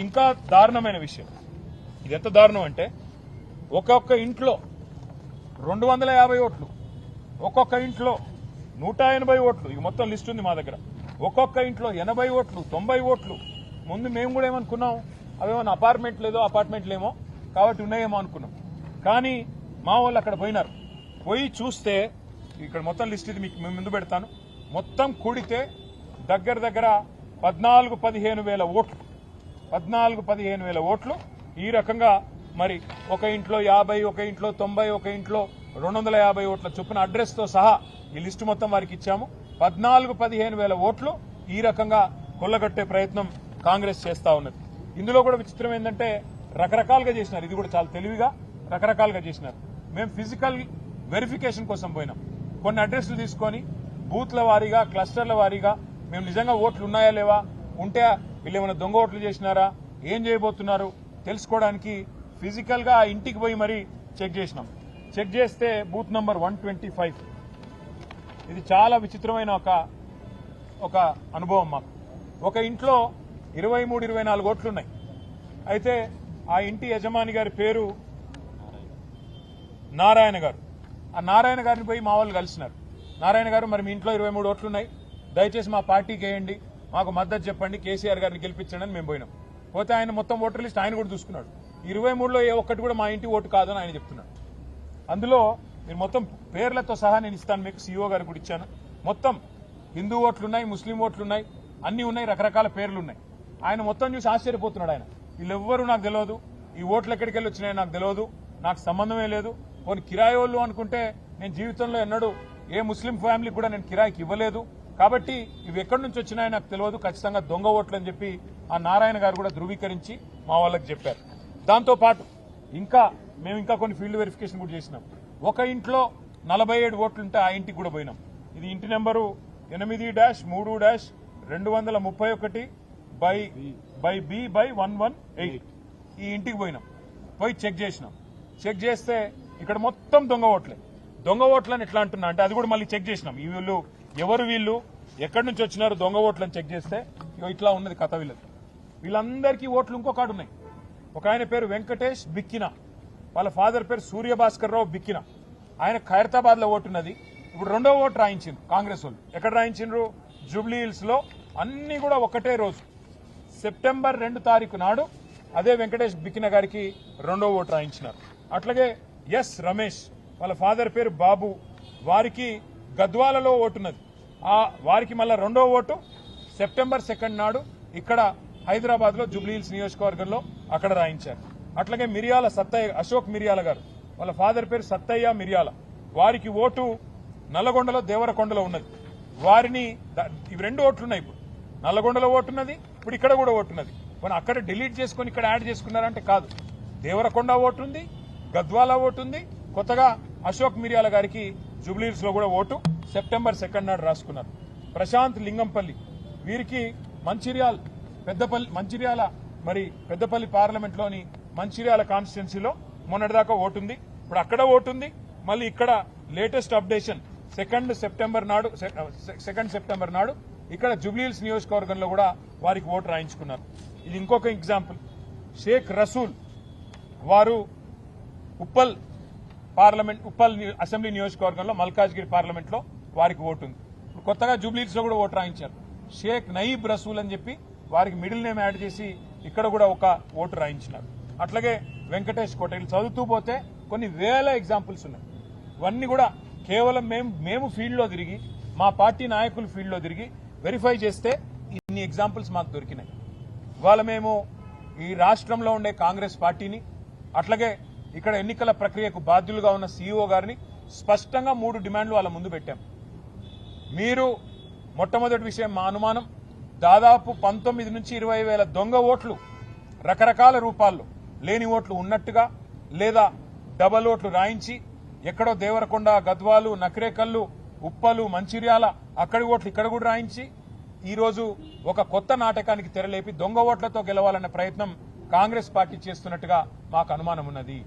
ఇది ఇంకా దారుణమైన విషయం. ఇది ఎంత దారుణం అంటే ఒక్కొక్క ఇంట్లో రెండు వందల యాభై ఓట్లు ఒక్కొక్క ఇంట్లో నూట ఎనభై ఓట్లు ఇక మొత్తం లిస్ట్ ఉంది మా దగ్గర. ఒక్కొక్క ఇంట్లో ఎనభై ఓట్లు తొంభై ఓట్లు ముందు మేము కూడా ఏమనుకున్నాం? అవేమన్నా అపార్ట్మెంట్ లేదో అపార్ట్మెంట్లేమో కాబట్టి ఉన్నాయేమో అనుకున్నాం. కానీ మా వాళ్ళు అక్కడ పోయినారు. పోయి చూస్తే ఇక్కడ మొత్తం లిస్ట్ ఇది మీకు మేము ముందు పెడతాను. మొత్తం కూడితే దగ్గర దగ్గర పద్నాలుగు పదిహేను వేల ఓట్లు. పద్నాలుగు పదిహేను వేల ఓట్లు. ఈ రకంగా మరి ఒక ఇంట్లో యాభై ఒక ఇంట్లో తొంభై ఒక ఇంట్లో రెండు వందల యాభై ఓట్ల చొప్పున అడ్రస్తో సహా ఈ లిస్టు మొత్తం వారికి ఇచ్చాము. పద్నాలుగు పదిహేను వేల ఓట్లు ఈ రకంగా కొల్లగొట్టే ప్రయత్నం కాంగ్రెస్ చేస్తా ఉన్నది. ఇందులో కూడా విచిత్రం ఏంటంటే రకరకాలుగా చేసినారు. ఇది కూడా చాలా తెలివిగా రకరకాలుగా చేసినారు. మేము ఫిజికల్ వెరిఫికేషన్ కోసం పోయినాం. కొన్ని అడ్రస్లు తీసుకొని బూత్ల వారీగా క్లస్టర్ల వారీగా మేము నిజంగా ఓట్లు ఉన్నాయా లేవా ఉంటే వీళ్ళు ఏమైనా దొంగ ఓట్లు చేసినారా? ఏం చేయబోతున్నారు? తెలుసుకోవడానికి ఫిజికల్గా ఆ ఇంటికి పోయి మరి చెక్ చేసినాం. చెక్ చేస్తే booth number one twenty five ఇది చాలా విచిత్రమైన ఒక ఒక అనుభవం మాకు. ఒక ఇంట్లో ఇరవై మూడు ఇరవై నాలుగు ఓట్లున్నాయి. అయితే ఆ ఇంటి యజమాని గారి పేరు నారాయణ గారు. ఆ నారాయణ గారిని పోయి మా వాళ్ళు కలిసినారు. నారాయణ గారు మరి మీ ఇంట్లో ఇరవై మూడు ఓట్లున్నాయి. దయచేసి మా పార్టీకి వేయండి. మాకు మద్దతు చెప్పండి కేసీఆర్ గారిని గెలిపించండి అని మేము పోయినాం. పోతే ఆయన మొత్తం ఓటర్ లిస్ట్ ఆయన కూడా చూసుకున్నాడు. ఇరవై మూడులో ఏ ఒక్కటి కూడా మా ఇంటి ఓటు కాదని ఆయన చెప్తున్నాడు. అందులో మీరు మొత్తం పేర్లతో సహా నేను ఇస్తాను మీకు సీఓ గారికి కూడా ఇచ్చాను. మొత్తం హిందూ ఓట్లున్నాయి ముస్లిం ఓట్లున్నాయి అన్ని ఉన్నాయి రకరకాల పేర్లు ఉన్నాయి ఆయన మొత్తం చూసి ఆశ్చర్యపోతున్నాడు ఆయన. వీళ్ళెవ్వరూ నాకు తెలియదు ఈ ఓట్లు ఎక్కడికి వెళ్ళి వచ్చినాయో నాకు తెలియదు నాకు సంబంధమే లేదు. కొన్ని కిరాయోళ్ళు అనుకుంటే నేను జీవితంలో ఎన్నడూ ఏ ముస్లిం ఫ్యామిలీకి కూడా నేను కిరాయికి ఇవ్వలేదు. కాబట్టి ఇవి ఎక్కడి నుంచి వచ్చినాయో నాకు తెలియదు. ఖచ్చితంగా దొంగ ఓట్లు అని చెప్పి ఆ నారాయణ గారు కూడా ధృవీకరించి మా వాళ్ళకి చెప్పారు. దాంతో పాటు ఇంకా మేము ఇంకా కొన్ని ఫీల్డ్ వెరిఫికేషన్ కూడా చేసినాం. ఒక ఇంట్లో నలభై ఏడు ఓట్లుంటే ఆ ఇంటికి కూడా పోయినాం. ఇది ఇంటి నెంబరు ఎనిమిది డాష్ మూడు డాష్ రెండు వందల ముప్పై ఒకటి by by B by one one eight. ఈ ఇంటికి పోయినాం. పోయి చెక్ చేసినాం. చెక్ చేస్తే ఇక్కడ మొత్తం దొంగ ఓట్లే. దొంగ ఓట్లని ఎట్లా అంటున్నా అంటే అది కూడా మళ్ళీ చెక్ చేసినాం. ఈ వీళ్ళు ఎవరు వీళ్ళు? ఎక్కడి నుంచి వచ్చినారు? దొంగ ఓట్లను చెక్ చేస్తే ఇగో ఇట్లా ఉన్నది కథ వీళ్ళది. వీళ్ళందరికీ ఓట్లు ఇంకో కాడు ఉన్నాయి. ఒక ఆయన పేరు వెంకటేష్ బిక్కిన. వాళ్ళ ఫాదర్ పేరు సూర్యభాస్కర్ రావు బిక్కిన. ఆయన ఖైరతాబాద్లో ఓటున్నది ఇప్పుడు రెండో ఓటు రాయించింది కాంగ్రెస్ వాళ్ళు. ఎక్కడ రాయించిండ్రు? జూబ్లీ హిల్స్లో అన్ని కూడా ఒకటే రోజు. సెప్టెంబర్ రెండు తారీఖు నాడు అదే వెంకటేష్ బిక్కిన గారికి రెండో ఓటు రాయించినారు. అట్లాగే ఎస్ రమేష్ వాళ్ళ ఫాదర్ పేరు బాబు. వారికి గద్వాలలో ఓటున్నది. ఆ వారికి మళ్ళా రెండో ఓటు సెప్టెంబర్ సెకండ్ నాడు ఇక్కడ హైదరాబాద్లో జూబ్లీహిల్స్ నియోజకవర్గంలో అక్కడ రాయించారు. అట్లాగే మిరియాల సత్తయ్య అశోక్ మిరియాల గారు వాళ్ళ ఫాదర్ పేరు సత్తయ్య మిరియాల. వారికి ఓటు నల్లగొండలో దేవరకొండలో ఉన్నది. వారిని ఇవి రెండు ఓట్లున్నాయి ఇప్పుడు. నల్లగొండలో ఓటున్నది ఇప్పుడు ఇక్కడ కూడా ఓటున్నది. మనం అక్కడ డిలీట్ చేసుకొని ఇక్కడ యాడ్ చేసుకున్నారంటే కాదు. దేవరకొండ ఓటు ఉంది గద్వాల ఓటు ఉంది కొత్తగా అశోక్ మిరియాల గారికి జూబ్లీహిల్స్లో కూడా ఓటు. సెప్టెంబర్ సెకండ్ నాడు రాసుకున్నారు. ప్రశాంత్ లింగంపల్లి. వీరికి మంచిర్యాల్ పెద్దపల్లి మంచిర్యాల మరి పెద్దపల్లి పార్లమెంట్లోని మంచిర్యాల కాన్స్టిట్యున్సీలో మొన్నటిదాకా ఓటుంది. ఇప్పుడు అక్కడ ఓటుంది. మళ్ళీ ఇక్కడ లేటెస్ట్ అప్డేషన్ సెకండ్ సెప్టెంబర్ నాడు సె- సెకండ్ సెప్టెంబర్ నాడు ఇక్కడ జూబ్లీహిల్స్ నియోజకవర్గంలో కూడా వారికి ఓటు రాయించుకున్నారు. ఇది ఇంకొక ఎగ్జాంపుల్. షేక్ రసూల్ వారు ఉప్పల్ పార్లమెంట్ ఉప్పల్ అసెంబ్లీ నియోజకవర్గంలో మల్కాజ్గిరి పార్లమెంట్లో వారికి ఓటు ఉంది ఇప్పుడు కొత్తగా జూబ్లీహిల్స్లో కూడా ఓటు రాయించారు. షేక్ నయీబ్ రసూల్ అని చెప్పి వారికి మిడిల్ నేమ్ యాడ్ చేసి ఇక్కడ కూడా ఒక ఓటు రాయించినారు. అట్లాగే వెంకటేష్ కోట వీళ్ళు చదువుతూ పోతే కొన్ని వేల ఎగ్జాంపుల్స్ ఉన్నాయి. ఇవన్నీ కూడా కేవలం మేము మేము ఫీల్డ్లో తిరిగి మా పార్టీ నాయకులు ఫీల్డ్లో తిరిగి వెరిఫై చేస్తే ఇన్ని ఎగ్జాంపుల్స్ మాకు దొరికినాయి. ఇవాళ మేము ఈ రాష్ట్రంలో ఉండే కాంగ్రెస్ పార్టీని అట్లాగే ఇక్కడ ఎన్నికల ప్రక్రియకు బాధ్యులుగా ఉన్న సీఈఓ గారిని స్పష్టంగా మూడు డిమాండ్లు వాళ్ళ ముందు పెట్టాం. మీరు మొట్టమొదటి విషయం మా అనుమానం. దాదాపు పంతొమ్మిది నుంచి ఇరవై వేల దొంగ ఓట్లు రకరకాల రూపాల్లో లేని ఓట్లు ఉన్నట్టుగా లేదా డబల్ ఓట్లు రాయించి ఎక్కడో దేవరకొండ గద్వాలు నకరేకల్లు ఉప్పలు మంచిర్యాల అక్కడి ఓట్లు ఇక్కడ కూడా రాయించి ఈరోజు ఒక కొత్త నాటకానికి తెరలేపి దొంగ ఓట్లతో గెలవాలనే ప్రయత్నం కాంగ్రెస్ పార్టీ చేస్తున్నట్టుగా మాకు అనుమానం ఉన్నది